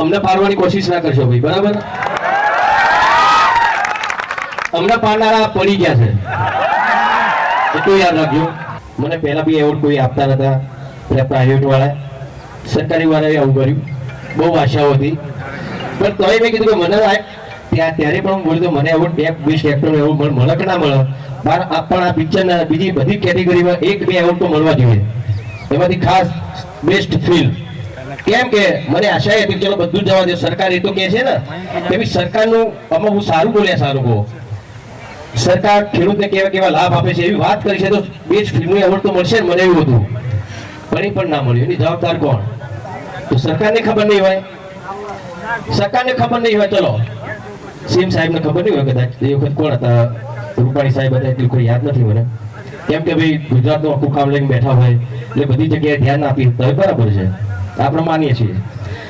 અમને પાડવાની કોશિશ ના કરશો ભાઈ, બરાબર? અમને પાડનારા પડી ગયા છે. એટલું યાદ રાખજો. મને પહેલા બી એવોર્ડ કોઈ આપતા નતા. પ્રાઇવેટ વાળા, સરકારી વાળાએ આવું કર્યું. બહુ આશાઓ હતી. પણ તોય મેં કીધું કે મને ત્યાં ત્યારે પણ હું બોલ્યો મને એવોર્ડ બે બેસ્ટ એક્ટર એવોર્ડ મળે મળે કે ના મળે? આપણા પણ આ પિક્ચરના બીજી બધી કેટેગરીમાં એક બે એવોર્ડ તો મળવા જોઈએ. એમાંથી ખાસ બેસ્ટ ફિલ્મ કેમ કે મને આશા હતી ચલો બધું જ જવા દે, સરકાર એ તો કે છે ને, કે ભઈ સરકારનું અમે હું સારું બોલ્યા, સારું કહો. સરકાર ખેડૂતને કેવા કેવા લાભ આપે છે એવી વાત કરી છે, તો બેસ્ટ ફિલ્મ એવોર્ડ તો મળશે મને એવું હતું. એ પણ ના મળ્યું. એની જવાબદાર કોણ? તો સરકારને ખબર નહીં હોય. સરકારને ખબર નહીં હોય, ચલો. સીએમ સાહેબને ખબર નહીં હોય કદાચ. એ વખત કોણ હતા? રૂપાણી સાહેબ હતા, એટલું કોઈ યાદ નથી મને. કેમ કે ભાઈ ગુજરાતનું આખું કામ લઈને બેઠા હોય, એટલે બધી જગ્યાએ ધ્યાન આપી, તો બરાબર છે. આપણે માનીએ છીએ.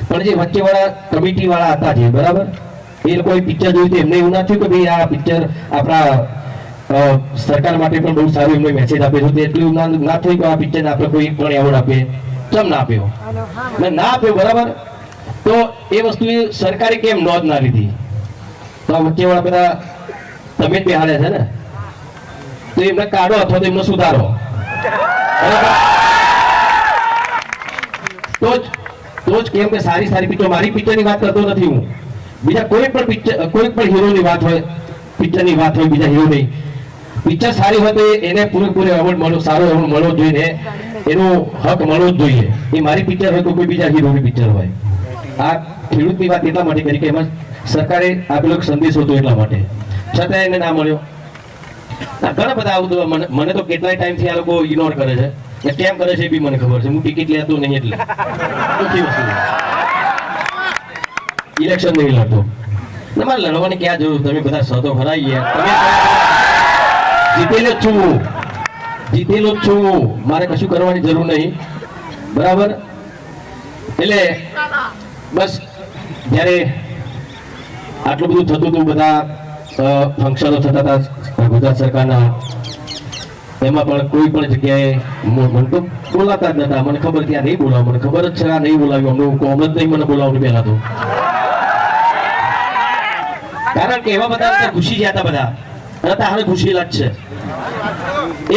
પણ જે વચ્ચેવાળા કમિટી વાળા હતા જે, બરાબર? એ લોકોએ પિક્ચર જોયું તો એમને એવું ના થયું કે ભાઈ આ પિક્ચર આપણા સરકાર માટે પણ બહુ સારું એમને મેસેજ આપ્યો છે. એટલું ના થયું કે આ પિક્ચરને આપણે કોઈ પણ એવોર્ડ આપીએ કેમ ના આપ્યો? ને આપ્યો, બરાબર? તો એ વસ્તુ સરકારે કેમ નોંધ ના લીધી? તો આ વચ્ચેવાળા બધા તમે જ બેહાડ્યા છે ને? તો એમને કાઢો અથવા તો એમને સુધારો. બરાબર? તો જ તો જ કેમ કે સારી સારી પિક્ચર મારી પિક્ચરની વાત કરતો નથી હું. બીજા કોઈ પણ પિક્ચર કોઈ પણ હીરોની વાત હોય પિક્ચરની વાત હોય, બીજા હીરોની પિક્ચર સારી હોય તો એને પૂરેપૂરો એવોર્ડ મળવો સારો એવોર્ડ મળવો જોઈએ એનો હક મળવો જ જોઈએ. એ મારી પિક્ચર હોય તો કોઈ બીજા હીરોની પિક્ચર હોય. આ ખેડૂતની વાત એટલા માટે કરી કે એમાં સરકારે આપેલો સંદેશ હતો એટલા માટે. છતાં એને ના મળ્યો. ઘણા બધા આવું મને તો કેટલાય ટાઈમથી આ લોકો ઇગ્નોર કરે છે. કેમ કરે છે એ બી મને ખબર છે? હું ટિકિટ લેતો નહીં એટલે. દુઃખી વસ્તુ. ઇલેક્શન નહીં લડતો. તમારે લડવાની ક્યાં જરૂર? તમે બધા સતો ભરાઈ ગયા જીતેલો જ છું. જીતેલો જ છું. મારે કશું કરવાની જરૂર નહીં. બરાબર? એટલે બસ જ્યારે આટલું બધું થતું હતું, બધા ફંક્શનો થતા હતા ગુજરાત સરકારના એમાં પણ કોઈ પણ જગ્યાએ મને તો બોલાતા જ નતા. મને ખબર ત્યાં નહીં બોલાવ. મને ખબર જ છે આ નહીં બોલાવ્યું. અમને કોમ જ નહીં મને બોલાવવાનું પહેલા તો. કારણ કે એવા બધા ઘૂસી ગયા હતા બધા. નતા, હવે ઘૂસેલા જ છે.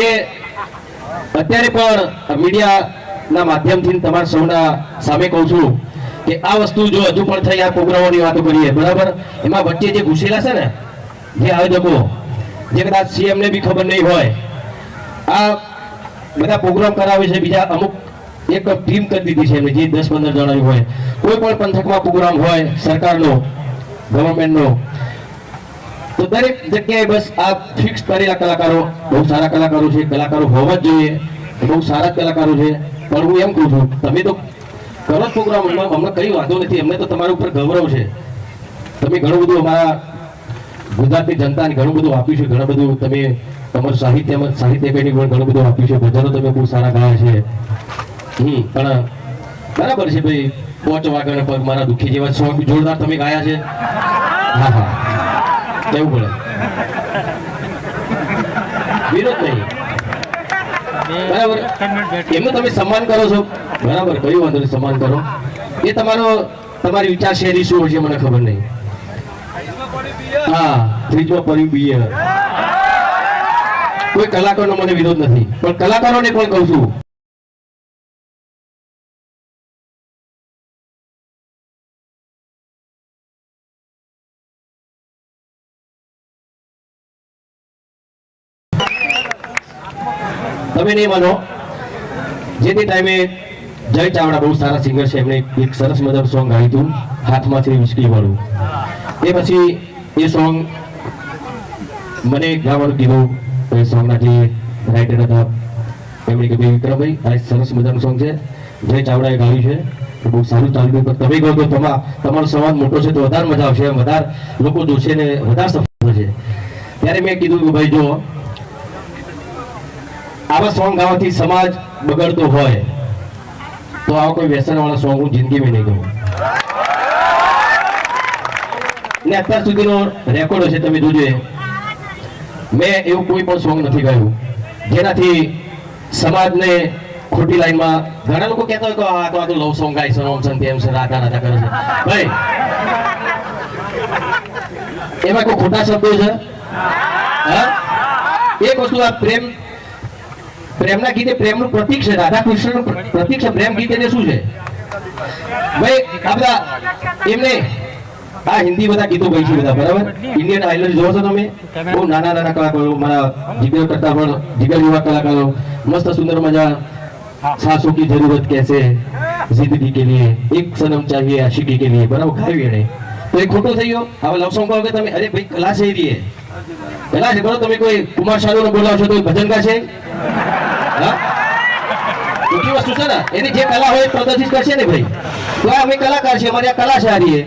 એ અત્યારે પણ મીડિયાના માધ્યમથી તમારા સૌના સામે કહું છું કે આ વસ્તુ જો હજુ પણ થઈ આ પ્રોગ્રામોની વાતો કરીએ, બરાબર? એમાં વચ્ચે જે ઘૂસેલા છે ને, જે આયોજકો, જે કદાચ સીએમ ને બી ખબર નહીં હોય આ બધા પ્રોગ્રામ કરાવે છે. બીજા અમુક એક ટીમ કરી દીધી છે જે દસ પંદર જણાની હોય. કોઈ પણ પંથકમાં પ્રોગ્રામ હોય, સરકારનો ગવર્મેન્ટનો તો દરેક જગ્યાએ બસ આ ફિક્સ કરેલા કલાકારો, બહુ સારા કલાકારો છે. કલાકારો હોવા જ જોઈએ. બહુ સારા કલાકારો છે. પણ હું એમ કહું છું, તમે તો કરો જ પ્રોગ્રામ અમને કઈ વાંધો નથી. અમને તો તમારા ઉપર ગૌરવ છે. તમે ઘણું બધું અમારા ગુજરાતની જનતાને ઘણું બધું આપ્યું છે, ઘણું બધું તમે તમારું સાહિત્યમાં સાહિત્ય પેઢી પણ ઘણું બધું આપ્યું છે, ભજનો તમે બહુ સારા ગાયા છે. હમ, પણ બરાબર છે ભાઈ, પોચ વાગણ પગ મારા દુઃખી જેવા સોંગ જોરદાર તમે ગાયા છે. હા હા. કેવું પડે? વિરોધ નહીં. બરાબર. એમનું તમે સન્માન કરો છો. બરાબર, કયું વાંધો સન્માન કરો. એ તમારો, તમારી વિચારશૈલી શું હોય છે મને ખબર નહીં. હા, ત્રીજો પરિબીય કોઈ કલાકારનો મને વિરોધ નથી, પણ કલાકારોને પણ કહું છું. તમે નહીં માનો. જે તે ટાઈમે જય ચાવડા બહુ સારા સિંગર છે, એમણે એક સરસ મજાનું સોંગ ગાયું હતું, હાથમાંથી વિસ્કી વાળું. એ પછી એ સોંગ મને ગાવાનું કીધું એ સોંગના જે રાઇટર હતા એમણે કીધું વિક્રમભાઈ, આ સરસ મજાનું સોંગ છે. જય ચાવડાએ ગાયું છે. તો બહુ સારું ચાલ્યું પણ તમે કહો તો તમા, તમારો સંવાદ મોટો છે, તો વધારે મજા આવશે. વધારે લોકો જોશે ને વધારે સફળ થશે. ત્યારે મેં કીધું કે ભાઈ જો આવા સોંગ ગાવાથી સમાજ બગડતો હોય, તો આવા કોઈ વ્યસનવાળા સોંગ હું જિંદગીમાં નહીં ગાઉં. ને અત્યાર સુધીનો રેકોર્ડ છે તમે જોજો મેં એવું કોઈ પણ સોંગ નથી ગાયું. જેનાથી સમાજને ખોટી લાઈનમાં ઘણા લોકો કહેતા હોય કે, આ તો આ તો લવ સોંગ ગાય છે ઓમ છે તેમ છે, રાધા રાધા કરે છે. ભાઈ, એમાં કોઈ ખોટા શબ્દો છે? એક વસ્તુ આ પ્રેમ, પ્રેમના ગીતે પ્રેમનું પ્રતીક છે રાધા કૃષ્ણનું પ્ર- પ્રતીક છે, પ્રેમ ગીત એટલે શું છે? ભાઈ, આ બધા એમને આ હિન્દી બધા ગીતો ગઈ છે બધા, બરાબર? ઇન્ડિયન આઇડલ જોવો છો તમે? બહુ નાના નાના કલાકારો, મારા જીગર કરતા પણ જીગર જેવા કલાકારો, મસ્ત સુંદર મજા સાસુ કી જરૂરત કેસે જિંદગી કે લીએ, એક સનમ ચાહીએ આશિકી કે લીએ, બરાબર? ગાયું એને તો એ ખોટો થઈ ગયો? હવે લવ સોંગ કહો તમે, અરે ભાઈ, કલા છે રીએ. કલા છે બરો તમે કોઈ કુમાર શાનુ બોલાવશો તો ભજન ગા છે? હા? ટૂંકી ને એની જે કલા હોય પ્રદર્શિત કરશે ને ભાઈ? તો અમે કલાકાર છીએ, અમારી આ કલા છે હારીએ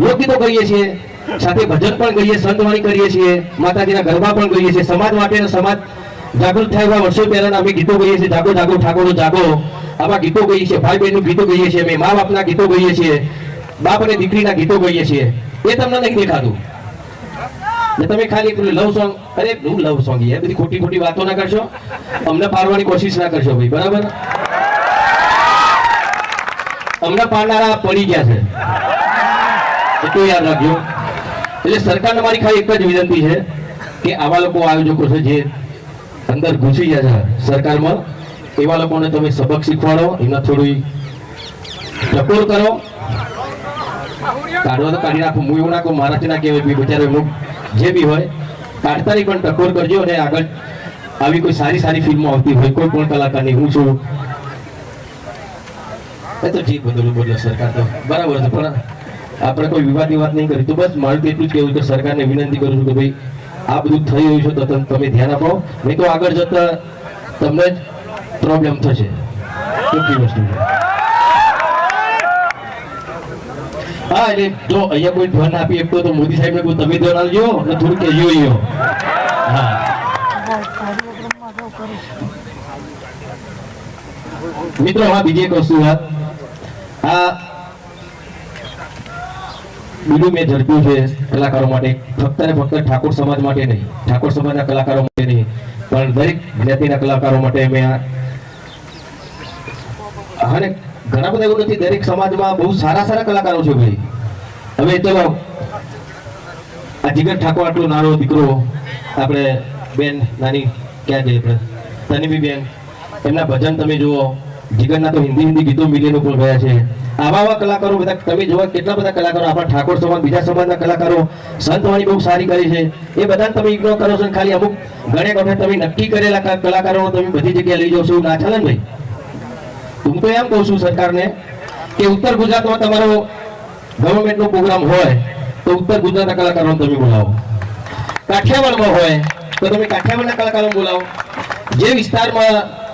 લોકગીતો કરીએ છીએ. સાથે ભજન પણ કરીએ સંતવાણી કરીએ છીએ, માતાજીના ગરબા પણ કરીએ છીએ. સમાજ માટે સમાજ જાગૃત થાય એવા વર્ષો પહેલા અમે ગીતો કહીએ છીએ. જાગો જાગો, ઠાકોરો, જાગો. આવા ગીતો કહીએ છીએ. ભાઈ બહેનનું ગીતો કહીએ છીએ. અમે મા બાપના ગીતો કહીએ છીએ. બાપ અને દીકરીના ગીતો કહીએ છીએ. એ તમને નહીં દેખાતું. ને તમે ખાલી પેલું લવ સોંગ અરે, હું લવ સોંગ એ બધી ખોટી ખોટી વાતો ના કરશો. અમને પાડવાની કોશિશ ના કરશો ભાઈ. બરાબર? અમને પાડનારા પડી ગયા છે. એટલું યાદ રાખજો એટલે સરકારને મારી ખાલી એક જ વિનંતી છે કે આવા લોકો આયોજકો છે જે અંદર ઘૂસી ગયા છે સરકારમાં, એવા લોકોને તમે સબક શીખવાડો, એમને થોડી ટકોર કરો. કાઢવા તો કાઢી નાખો, હું એવું નાખું મારાથી ના કહેવાય બિચારો એમનું જે બી હોય કાઢતાની પણ ટકોર કરજો અને આગળ આવી કોઈ સારી સારી ફિલ્મો આવતી હોય, કોઈ પણ કલાકારની, હું છું. એ તો ઠીક બધું બોલો સરકાર તો બરાબર છે, પણ આપણે કોઈ વિવાદની વાત નહીં કરી. તો બસ મારું એટલું જ કહેવું કે સરકારને વિનંતી કરું છું કે ભાઈ, આ બધું થઈ રહ્યું છે તો તમે ધ્યાન આપો. નહીં તો આગળ જતા તમને જ પ્રોબ્લેમ થશે. ચોખ્ખી વસ્તુ હા, એટલે જો અહીંયા કોઈ ધ્યાન આપી શકતો તો મોદી સાહેબને કોઈ તમે ધ્વન આવજો અને થોડું કહેજો હા. મિત્રો, હા, બીજી એક વસ્તુ વાત આ બીજું મેં ઝડપ્યું છે કલાકારો માટે. ફક્ત ને ફક્ત ઠાકોર સમાજ માટે નહીં. ઠાકોર સમાજના કલાકારો માટે નહીં. પણ દરેક જ્ઞાતિના કલાકારો માટે મેં અને ઘણા બધા એવું નથી, દરેક સમાજમાં બહુ સારા સારા કલાકારો છે ભાઈ. હવે ચલો, આ જીગર ઠાકોર આટલો નાનો દીકરો, આપણે બેન, નાની ક્યાં જઈએ આપણે? તનિબી બેન, એમના ભજન તમે જુઓ. જીગરના તો હિન્દી હિન્દી ગીતો મિલિયન ઉપર ગયા છે. આવા આવા કલાકારો બધા, તમે જોવા કેટલા બધા કલાકારો, આપણા ઠાકોર સમાજ બીજા સમાજના કલાકારો સંતવાણી બહુ સારી કરી છે. એ બધા તમે ઇગ્નોર કરો છો ખાલી અમુક ઘણે વખત તમે નક્કી કરેલા કલાકારો તમે બધી જગ્યાએ લઈ જાઓ છો ના ચાલે ભાઈ? હું તો એમ કહું છું સરકારને કે ઉત્તર ગુજરાતમાં તમારો ગવર્મેન્ટનો પ્રોગ્રામ હોય તો ઉત્તર ગુજરાતના કલાકારોને તમે બોલાવો. કાઠિયાવાડમાં હોય તો તમે કાઠિયાવાડના કલાકારોને બોલાવો. જે વિસ્તારમાં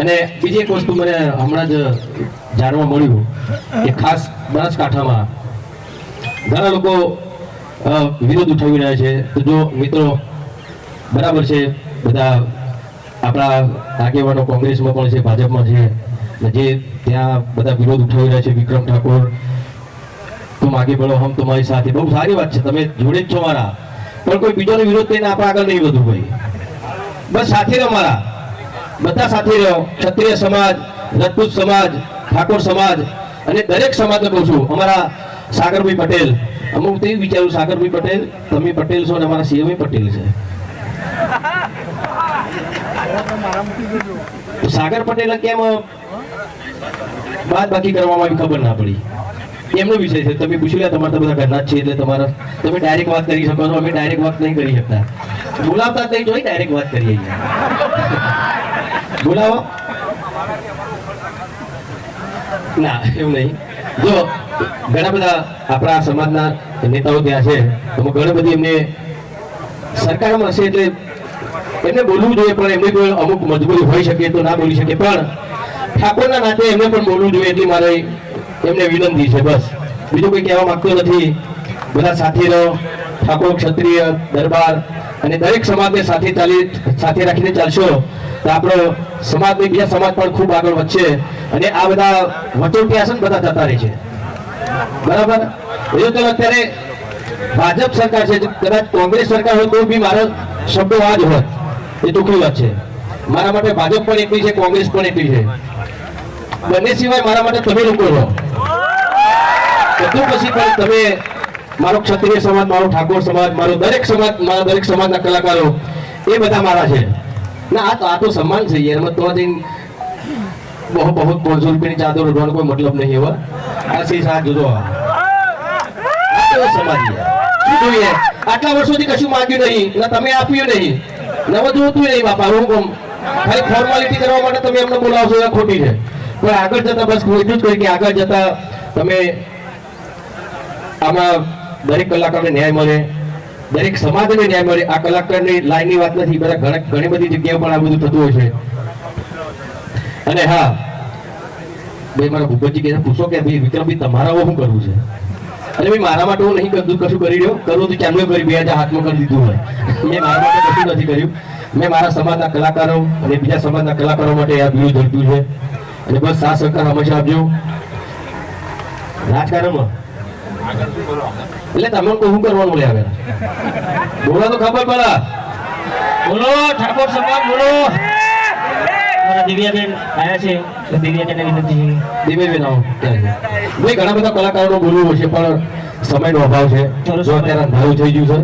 અને બીજી એક વસ્તુ મને હમણાં જ જાણવા મળ્યું કે ખાસ બનાસકાંઠામાં ઘણા લોકો વિરોધ ઉઠાવી રહ્યા છે. તો જો મિત્રો, બરાબર છે, બધા આપણા આગેવાનો કોંગ્રેસમાં પણ છે, ભાજપમાં છે જે ત્યાં બધા વિરોધ ઉઠાવી રહ્યા છે, વિક્રમ ઠાકોર, તું આગે બળો હમ તમારી સાથે. બહુ સારી વાત છે, તમે જોડે જ છો મારા. પણ કોઈ બીજોનો વિરોધ કરીને આપણે આગળ નહીં વધવું ભાઈ. બસ સાથે રહો મારા. બધા સાથે રહ્યો. ક્ષત્રિય સમાજ રાજપૂત સમાજ, ઠાકોર સમાજ અને દરેક સમાજને કહું છું, અમારા સાગરભાઈ પટેલ. અમુક તે વિચાર્યું વિચારું સાગરભાઈ પટેલ, તમે પટેલ છો અને અમારા સીએમ પટેલ છે. સાગર પટેલ કેમ બાદ બાકી કરવામાં આવી ખબર ના પડી. એમનો વિષય છે. તમે પૂછી લે તમારા બધા ઘરના જ છે, એટલે તમારા, તમે ડાયરેક્ટ વાત કરી શકો છો. અમે ડાયરેક્ટ વાત નહીં કરી શકતા. બોલાવતા જ નહીં જોઈ ડાયરેક્ટ વાત કરીએ. બોલાવો. ના, એવું નહીં. જો, ઘણા બધા આપણા સમાજના નેતાઓ ત્યાં છે, તો ઘણી બધી એમને સરકારમાં હશે એટલે એમને બોલવું જોઈએ, પણ એમને કોઈ અમુક મજબૂરી હોઈ શકે તો ના બોલી શકે. પણ ઠાકોરના નાતે એમને પણ બોલવું જોઈએ એટલી મારે એમને વિનંતી છે, બસ. બીજું કોઈ કહેવા માંગતો નથી. બધા સાથે રહો. ઠાકોર ક્ષત્રિય, દરબાર અને દરેક સમાજને સાથે ચાલી, સાથે રાખીને ચાલશો. તો આપણો સમાજ બીજા સમાજ પણ ખૂબ આગળ વધશે. અને આ બધા વચોટિયા છે ને બધા જતા રહે છે. બરાબર? એ તો અત્યારે ભાજપ સરકાર છે, કદાચ કોંગ્રેસ સરકાર હોય તો બી મારા શબ્દો આ જ હોત એ ચોખ્ખી વાત છે. મારા માટે ભાજપ પણ એટલી છે, કોંગ્રેસ પણ એટલી છે. બંને સિવાય મારા માટે તમે લોકો રહો. બધું પછી પણ તમે મારો ક્ષત્રિય સમાજ, મારો ઠાકોર સમાજ, મારો દરેક સમાજ, મારા દરેક સમાજના કલાકારો, એ બધા મારા છે. ના, આ તો આ તો સન્માન છે યાર. મત તો જઈને બહુ બહુ પાંચસો રૂપિયાની ચાદર ઉડવાનો કોઈ મતલબ નહીં એવા. આ જોજો આ કેવો સમાજ શું જોઈએ આટલા વર્ષોથી કશું માંગ્યું નહીં. ને, તમે આપ્યું નહીં. ને બધું હતું નહીં, બાપા. હું કોમ ખાલી ફોર્માલિટી કરવા માટે તમે એમને બોલાવશો, એ ખોટી છે. પણ આગળ જતા બસ કોઈ જ કહી કે આગળ જતા તમે આમાં દરેક કલાકારને ન્યાય મળે. દરેક સમાજને ન્યાય મળે. આ કલાકારની લાઈનની વાત નથી, બધા ઘણા બધી જગ્યાએ પણ આ બધું થતું હોય છે. અને હા ભાઈ મારા ભૂપતજી કે પૂછો કે ભાઈ વિક્રમભાઈ તમારા શું કરવું છે? અરે ભાઈ, મારા માટે હું નહીં કરતું કશું કરી રહ્યો. કરું તો ચાલુ કરી, બે હજાર હાથમાં કરી દીધું હોય. મેં મારા માટે કશું નથી કર્યું. મેં મારા સમાજના કલાકારો અને બીજા સમાજના કલાકારો માટે આ વ્યૂ ઝડપ્યું છે. અને બસ સાથ સહકાર હંમેશા આપજો. રાજકારણમાં એટલે તમને કોઈ શું કરવાનું લે આવે બોલો તો ખબર પડે. બોલો ઠાકોર સમાજ બોલો. દિવ્યાબેન આવ્યા છે. તો દિવ્યાબેનને વિનંતી ધીમે આવો ભાઈ ઘણા બધા કલાકારોનું બોલવું છે પણ સમયનો અભાવ છે. જો અત્યારે અંધારું થઈ ગયું છે.